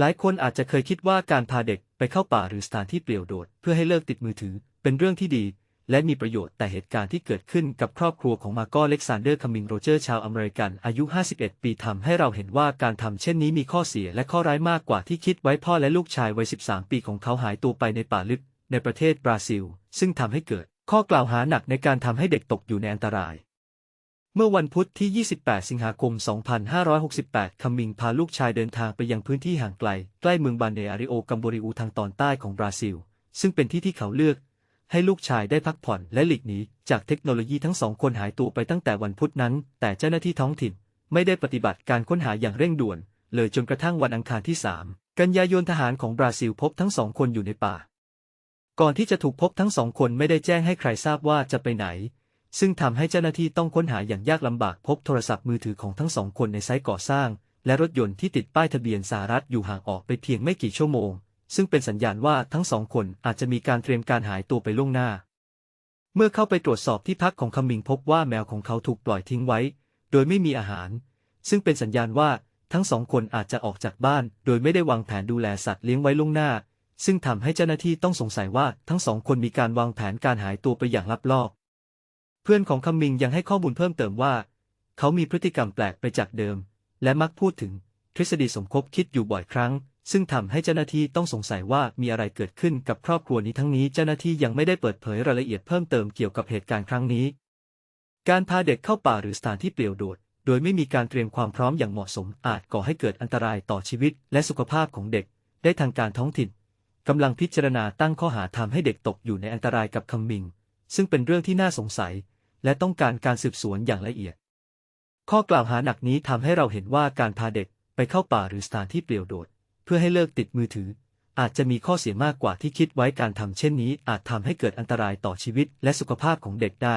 หลายคนอาจจะเคยคิดว่าการพาเด็กไปเข้าป่าหรือสถานที่เปลี่ยวโดด เพื่อให้เลิกติดมือถือ เป็นเรื่องที่ดี และมีประโยชน์แต่เหตุการณ์ที่เกิดขึ้นกับครอบครัวของมาโกเล็กซานเดอร์คัมมิงโรเจอร์ชาวอเมริกันอายุ 51 ปีทำให้เราเห็นว่าการทำเช่นนี้มีข้อเสียและข้อร้ายมากกว่าที่คิดไว้พ่อและลูกชายวัย 13 ปีของเขาหายตัวไปในป่าลึกในประเทศบราซิล ซึ่งทำให้เกิด ข้อกล่าวหาหนักในการทำให้เด็กตกอยู่ในอันตราย เมื่อวันพุธที่ 28 สิงหาคม 2568 คัมมิงพาลูกชายเดินทางไปยังพื้นที่ห่างไกล ใกล้เมืองบานเดอาริโอ กัมโบริอูทางตอนใต้ของบราซิล ซึ่งเป็นที่ที่เขาเลือก ให้ลูกชายได้พักผ่อนและหลีกหนีจากเทคโนโลยีทั้งสองคนหายตัวไปตั้งแต่วันพุธนั้น แต่เจ้าหน้าที่ท้องถิ่น ไม่ได้ปฏิบัติการค้นหาอย่างเร่งด่วน เลยจนกระทั่งวันอังคารที่ 3 กันยายนทหารของบราซิลพบทั้งสองคนอยู่ในป่า ก่อนที่จะถูกพบทั้งสองคนไม่ได้แจ้งให้ใครทราบว่าจะไปไหน ซึ่งทำให้เจ้าหน้าที่ต้องค้นหาอย่างยากลำบากพบโทรศัพท์มือถือของทั้งสองคนในไซต์ก่อสร้าง และรถยนต์ที่ติดป้ายทะเบียนสหรัฐอยู่ห่างออกไปเพียงไม่กี่ชั่วโมง ซึ่งเป็นสัญญาณว่าทั้งสองคนอาจจะมีการเตรียมการหายตัวไปล่วงหน้า เมื่อเข้าไปตรวจสอบที่พักของคำมิงพบว่าแมวของเขาถูกปล่อยทิ้งไว้ โดยไม่มีอาหาร ซึ่งเป็นสัญญาณว่าทั้งสองคนอาจจะออกจากบ้าน โดยไม่ได้วางแผนดูแลสัตว์เลี้ยงไว้ล่วงหน้า ซึ่งทำให้เจ้าหน้าที่ต้องสงสัยว่าทั้งสองคนมีการวางแผนการหายตัวไปอย่างลับลอบ พื่อนของคำมิงยังให้ข้อมูลเพิ่มเติมว่า เขามีพฤติกรรมแปลกไปจากเดิม และมักพูดถึงทฤษฎีสมคบคิดอยู่บ่อยครั้ง ซึ่งทำให้เจ้าหน้าที่ต้องสงสัยว่ามีอะไรเกิดขึ้นกับครอบครัวนี้ทั้งนี้เจ้าหน้าที่ยังไม่ได้เปิดเผยรายละเอียดเพิ่มเติมเกี่ยวกับเหตุการณ์ครั้งนี้ การพาเด็กเข้าป่าหรือสถานที่เปลี่ยวโดด โดยไม่มีการเตรียมความพร้อมอย่างเหมาะสมอาจก่อให้เกิดอันตรายต่อชีวิตและสุขภาพของเด็ก ได้ทางการท้องถิ่นกำลังพิจารณาตั้งข้อหาทำให้เด็กตกอยู่ในอันตรายกับคำมิง ซึ่งเป็นเรื่องที่น่าสงสัย และต้องการการสืบสวนอย่างละเอียด ข้อกล่าวหาหนักนี้ทำให้เราเห็นว่าการพาเด็กไปเข้าป่าหรือสถานที่เปลี่ยวโดด เพื่อให้เลิกติดมือถือ อาจจะมีข้อเสียมากกว่าที่คิดไว้การทำเช่นนี้ อาจทำให้เกิดอันตรายต่อชีวิตและสุขภาพของเด็กได้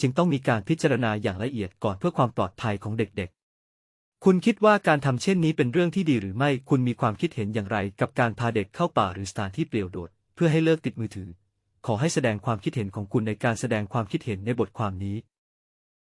จึงต้องมีการพิจารณาอย่างละเอียดก่อนเพื่อความปลอดภัยของเด็กๆคุณคิดว่าการทำเช่นนี้เป็นเรื่องที่ดีหรือไม่ คุณมีความคิดเห็นอย่างไร กับการพาเด็กเข้าป่าหรือสถานที่เปลี่ยวโดด เพื่อให้เลิกติดมือถือ ขอให้แสดงความคิดเห็นของคุณในการแสดงความคิดเห็นในบทความนี้